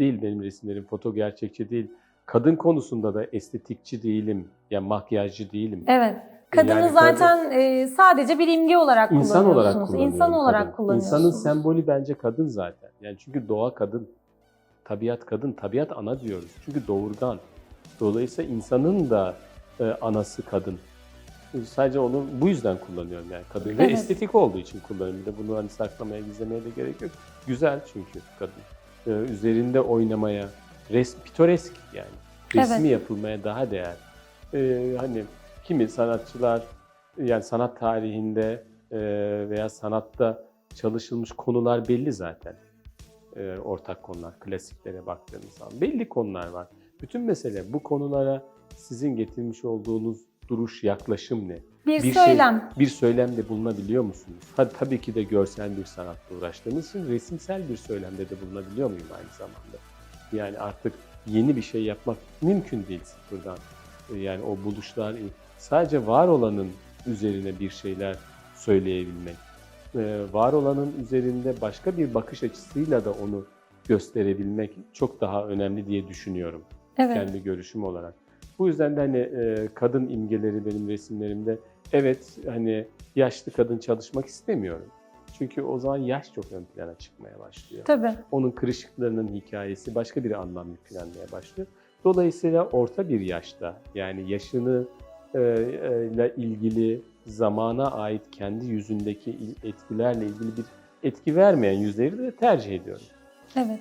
değil benim resimlerim, foto gerçekçi değil. Kadın konusunda da estetikçi değilim, ya makyajcı değilim. Evet. Kadını Yani zaten e, sadece bir imge olarak İnsan olarak kullanıyorsunuz. İnsan olarak kadın. kullanıyorsunuz. İnsanın sembolü bence kadın zaten. Yani çünkü doğa kadın, tabiat kadın, tabiat ana diyoruz. Çünkü doğurgan. Dolayısıyla insanın da e, anası kadın. Sadece onu bu yüzden kullanıyorum yani kadın. Ve Evet. estetik olduğu için kullanıyorum. Bir de bunu hani saklamaya, gizlemeye de gerek yok. Güzel çünkü kadın. E, üzerinde oynamaya, res, pitoresk yani. Resmi Evet. yapılmaya daha değer. E, hani kimi sanatçılar yani sanat tarihinde e, veya sanatta çalışılmış konular belli zaten. E, ortak konular, klasiklere baktığımız zaman. Belli konular var. Bütün mesele bu konulara sizin getirmiş olduğunuz duruş, yaklaşım ne? bir, bir şey- söylem. Bir söylemde bulunabiliyor musunuz? Hadi tabii ki de görsel bir sanatla uğraştığınız için resimsel bir söylemde de bulunabiliyor muyum aynı zamanda? Yani artık yeni bir şey yapmak mümkün değil sıfırdan. E, Yani o buluşlar sadece var olanın üzerine bir şeyler söyleyebilmek, e, var olanın üzerinde başka bir bakış açısıyla da onu gösterebilmek çok daha önemli diye düşünüyorum Evet. kendi görüşüm olarak. Bu yüzden de hani e, kadın imgeleri benim resimlerimde evet hani yaşlı kadın çalışmak istemiyorum. Çünkü o zaman yaş çok ön plana çıkmaya başlıyor. Tabii. Onun kırışıklarının hikayesi başka bir anlam yüklenmeye başlıyor. Dolayısıyla orta bir yaşta yani yaşını e, e, ile ilgili zamana ait kendi yüzündeki il- etkilerle ilgili bir etki vermeyen yüzleri de tercih ediyorum. Evet.